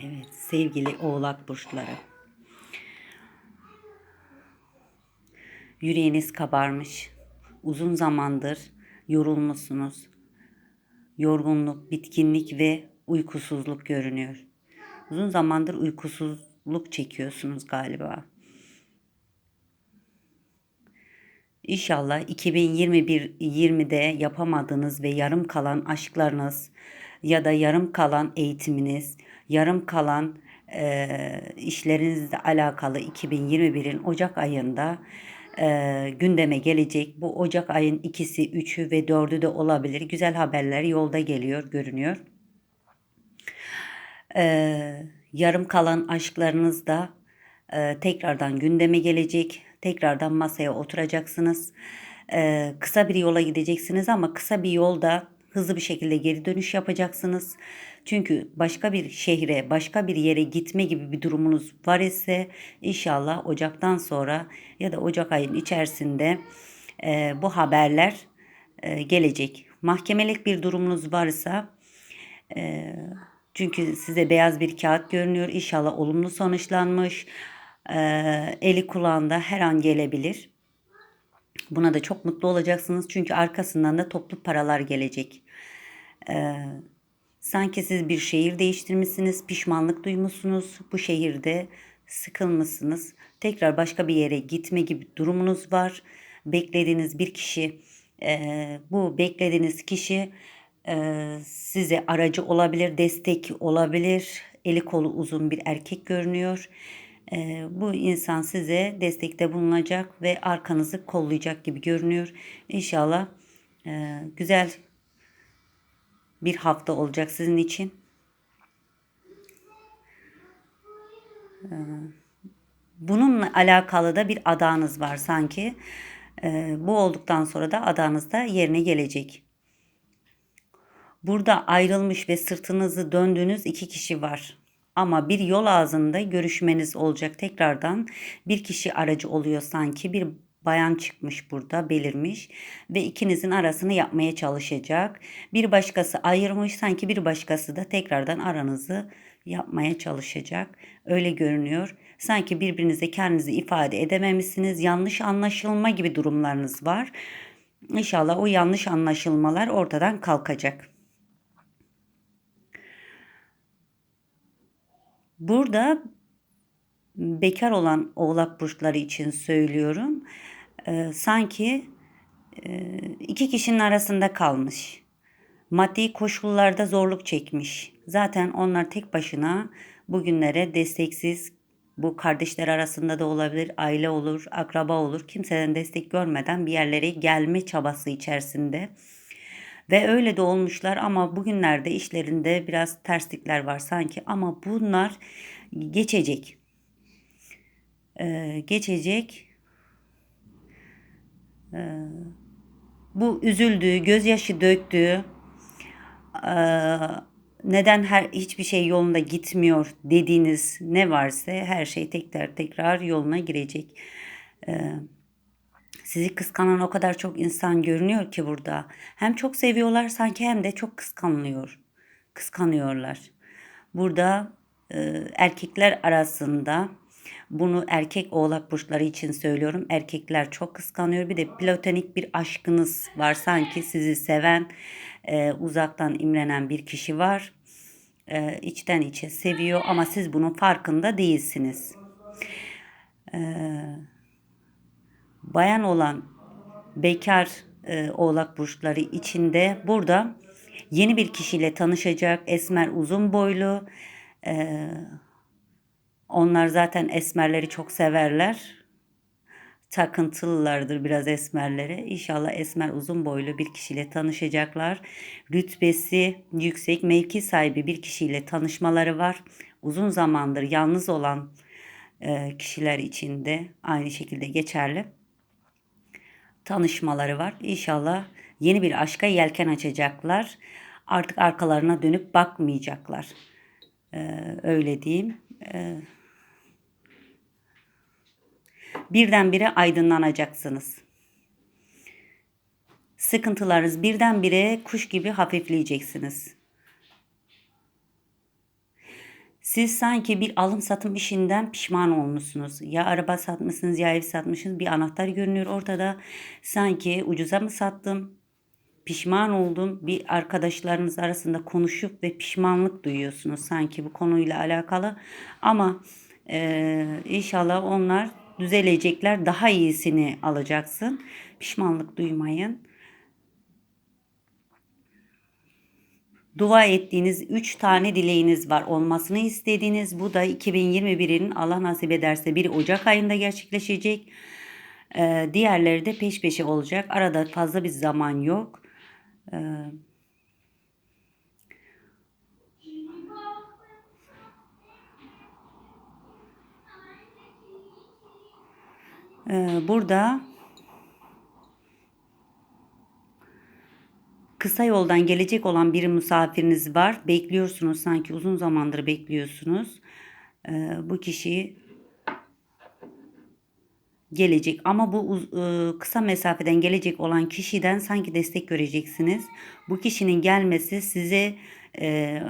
Evet sevgili oğlak burçları. Yüreğiniz kabarmış. Uzun zamandır yorulmuşsunuz. Yorgunluk, bitkinlik ve uykusuzluk görünüyor. Uzun zamandır uykusuzluk çekiyorsunuz galiba. İnşallah 2021 20'de yapamadığınız ve yarım kalan aşklarınız ya da yarım kalan eğitiminiz, yarım kalan e, işlerinizle alakalı 2021'in Ocak ayında e, gündeme gelecek. Bu Ocak ayın ikisi, üçü ve dördü de olabilir. Güzel haberler yolda geliyor, görünüyor. E, yarım kalan aşklarınız da e, tekrardan gündeme gelecek. Tekrardan masaya oturacaksınız. E, kısa bir yola gideceksiniz ama kısa bir yolda hızlı bir şekilde geri dönüş yapacaksınız. Çünkü başka bir şehre, başka bir yere gitme gibi bir durumunuz var ise inşallah Ocak'tan sonra ya da Ocak ayın içerisinde e, bu haberler e, gelecek. Mahkemelik bir durumunuz varsa e, çünkü size beyaz bir kağıt görünüyor. İnşallah olumlu sonuçlanmış. E, eli kulağında her an gelebilir. Buna da çok mutlu olacaksınız. Çünkü arkasından da toplu paralar gelecek. Ee, sanki siz bir şehir değiştirmişsiniz, pişmanlık duymuşsunuz. Bu şehirde sıkılmışsınız. Tekrar başka bir yere gitme gibi durumunuz var. Beklediğiniz bir kişi, e, bu beklediğiniz kişi e, size aracı olabilir, destek olabilir. Eli kolu uzun bir erkek görünüyor. Bu insan size destekte bulunacak ve arkanızı kollayacak gibi görünüyor. İnşallah güzel bir hafta olacak sizin için. Bununla alakalı da bir adağınız var sanki. Bu olduktan sonra da adağınız da yerine gelecek. Burada ayrılmış ve sırtınızı döndüğünüz iki kişi var. Ama bir yol ağzında görüşmeniz olacak tekrardan. Bir kişi aracı oluyor sanki. Bir bayan çıkmış burada belirmiş ve ikinizin arasını yapmaya çalışacak. Bir başkası ayırmış sanki bir başkası da tekrardan aranızı yapmaya çalışacak. Öyle görünüyor. Sanki birbirinize kendinizi ifade edememişsiniz. Yanlış anlaşılma gibi durumlarınız var. İnşallah o yanlış anlaşılmalar ortadan kalkacak. Burada bekar olan oğlak burçları için söylüyorum. Ee, sanki e, iki kişinin arasında kalmış. Maddi koşullarda zorluk çekmiş. Zaten onlar tek başına bugünlere desteksiz bu kardeşler arasında da olabilir, aile olur, akraba olur. Kimseden destek görmeden bir yerlere gelme çabası içerisinde. Ve öyle de olmuşlar ama bugünlerde işlerinde biraz terslikler var sanki ama bunlar geçecek. Ee, geçecek. Ee, bu üzüldüğü, gözyaşı döktüğü, e, neden her hiçbir şey yolunda gitmiyor dediğiniz ne varsa her şey tekrar tekrar yoluna girecek. Ee, sizi kıskanan o kadar çok insan görünüyor ki burada. Hem çok seviyorlar sanki hem de çok kıskanılıyor. Kıskanıyorlar. Burada e, erkekler arasında bunu erkek oğlak burçları için söylüyorum. Erkekler çok kıskanıyor. Bir de platonik bir aşkınız var. Sanki sizi seven, e, uzaktan imrenen bir kişi var. E, içten içe seviyor ama siz bunun farkında değilsiniz. Eee bayan olan bekar e, oğlak burçları içinde burada yeni bir kişiyle tanışacak. Esmer uzun boylu. E, onlar zaten esmerleri çok severler. Takıntılılardır biraz esmerlere. İnşallah esmer uzun boylu bir kişiyle tanışacaklar. Rütbesi yüksek, mevki sahibi bir kişiyle tanışmaları var. Uzun zamandır yalnız olan e, kişiler için de aynı şekilde geçerli tanışmaları var. İnşallah yeni bir aşka yelken açacaklar. Artık arkalarına dönüp bakmayacaklar. Ee, öyle diyeyim. Ee, birdenbire aydınlanacaksınız. Sıkıntılarınız birdenbire kuş gibi hafifleyeceksiniz. Siz sanki bir alım satım işinden pişman olmuşsunuz. Ya araba satmışsınız ya ev satmışsınız. Bir anahtar görünüyor ortada. Sanki ucuza mı sattım? Pişman oldum. Bir arkadaşlarınız arasında konuşup ve pişmanlık duyuyorsunuz sanki bu konuyla alakalı. Ama eee, inşallah onlar düzelecekler. Daha iyisini alacaksın. Pişmanlık duymayın. Dua ettiğiniz 3 tane dileğiniz var. Olmasını istediğiniz bu da 2021'in Allah nasip ederse 1 Ocak ayında gerçekleşecek. Ee, diğerleri de peş peşe olacak. Arada fazla bir zaman yok. Ee, e, burada kısa yoldan gelecek olan bir misafiriniz var. Bekliyorsunuz sanki uzun zamandır bekliyorsunuz. Ee, bu kişi gelecek ama bu e, kısa mesafeden gelecek olan kişiden sanki destek göreceksiniz. Bu kişinin gelmesi size e,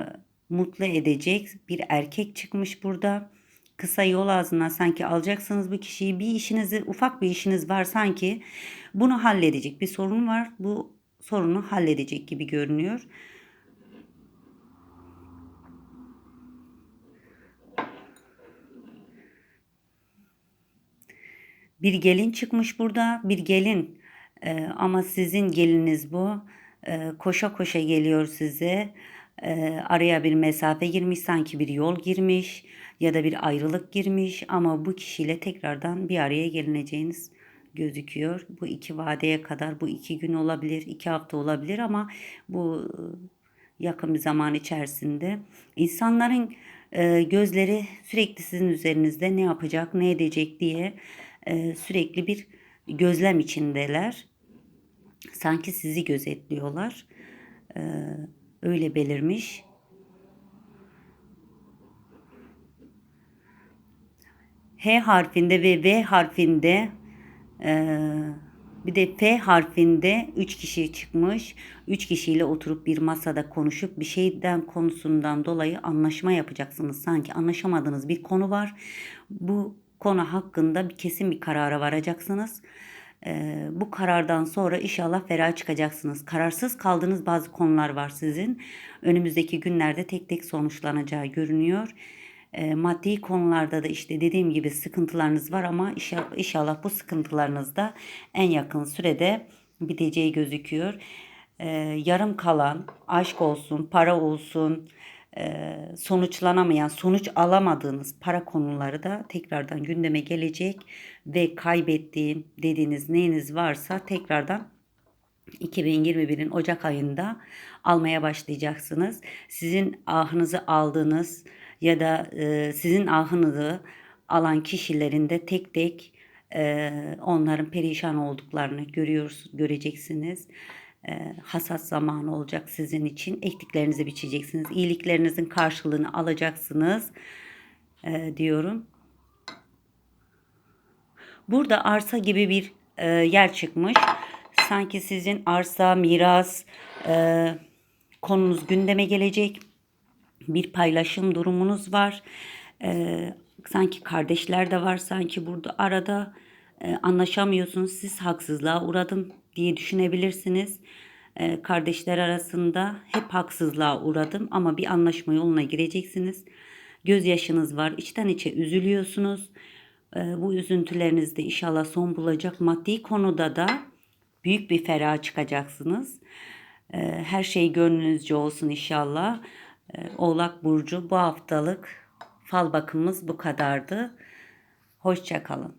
mutlu edecek bir erkek çıkmış burada. Kısa yol ağzından sanki alacaksınız bu kişiyi bir işinizi ufak bir işiniz var sanki bunu halledecek bir sorun var bu sorunu halledecek gibi görünüyor. Bir gelin çıkmış burada. Bir gelin Ee, ama sizin geliniz bu. Ee, koşa koşa geliyor size. Ee, araya bir mesafe girmiş sanki bir yol girmiş ya da bir ayrılık girmiş ama bu kişiyle tekrardan bir araya gelineceğiniz gözüküyor. Bu iki vadeye kadar bu iki gün olabilir, iki hafta olabilir ama bu yakın bir zaman içerisinde insanların e, gözleri sürekli sizin üzerinizde ne yapacak, ne edecek diye e, sürekli bir gözlem içindeler. Sanki sizi gözetliyorlar. E, öyle belirmiş. H harfinde ve V harfinde e, bir de F harfinde 3 kişi çıkmış. 3 kişiyle oturup bir masada konuşup bir şeyden konusundan dolayı anlaşma yapacaksınız. Sanki anlaşamadığınız bir konu var. Bu konu hakkında bir kesin bir karara varacaksınız. Ee, bu karardan sonra inşallah ferah çıkacaksınız. Kararsız kaldığınız bazı konular var sizin. Önümüzdeki günlerde tek tek sonuçlanacağı görünüyor. Maddi konularda da işte dediğim gibi sıkıntılarınız var ama inşallah, bu sıkıntılarınız da en yakın sürede biteceği gözüküyor. Yarım kalan aşk olsun, para olsun, sonuçlanamayan, sonuç alamadığınız para konuları da tekrardan gündeme gelecek ve kaybettiğim dediğiniz neyiniz varsa tekrardan 2021'in Ocak ayında almaya başlayacaksınız. Sizin ahınızı aldığınız ya da e, sizin ahınızı alan kişilerin de tek tek e, onların perişan olduklarını görüyoruz, göreceksiniz. E, hasat zamanı olacak sizin için. Ektiklerinizi biçeceksiniz. İyiliklerinizin karşılığını alacaksınız e, diyorum. Burada arsa gibi bir e, yer çıkmış. Sanki sizin arsa, miras e, konunuz gündeme gelecek. Bir paylaşım durumunuz var. E, sanki kardeşler de var. Sanki burada arada e, anlaşamıyorsunuz. Siz haksızlığa uğradım diye düşünebilirsiniz. E, kardeşler arasında hep haksızlığa uğradım ama bir anlaşma yoluna gireceksiniz. Gözyaşınız var. içten içe üzülüyorsunuz. E, bu üzüntüleriniz de inşallah son bulacak. Maddi konuda da büyük bir ferah çıkacaksınız. E, her şey gönlünüzce olsun inşallah. E, Oğlak Burcu bu haftalık fal bakımımız bu kadardı. Hoşçakalın.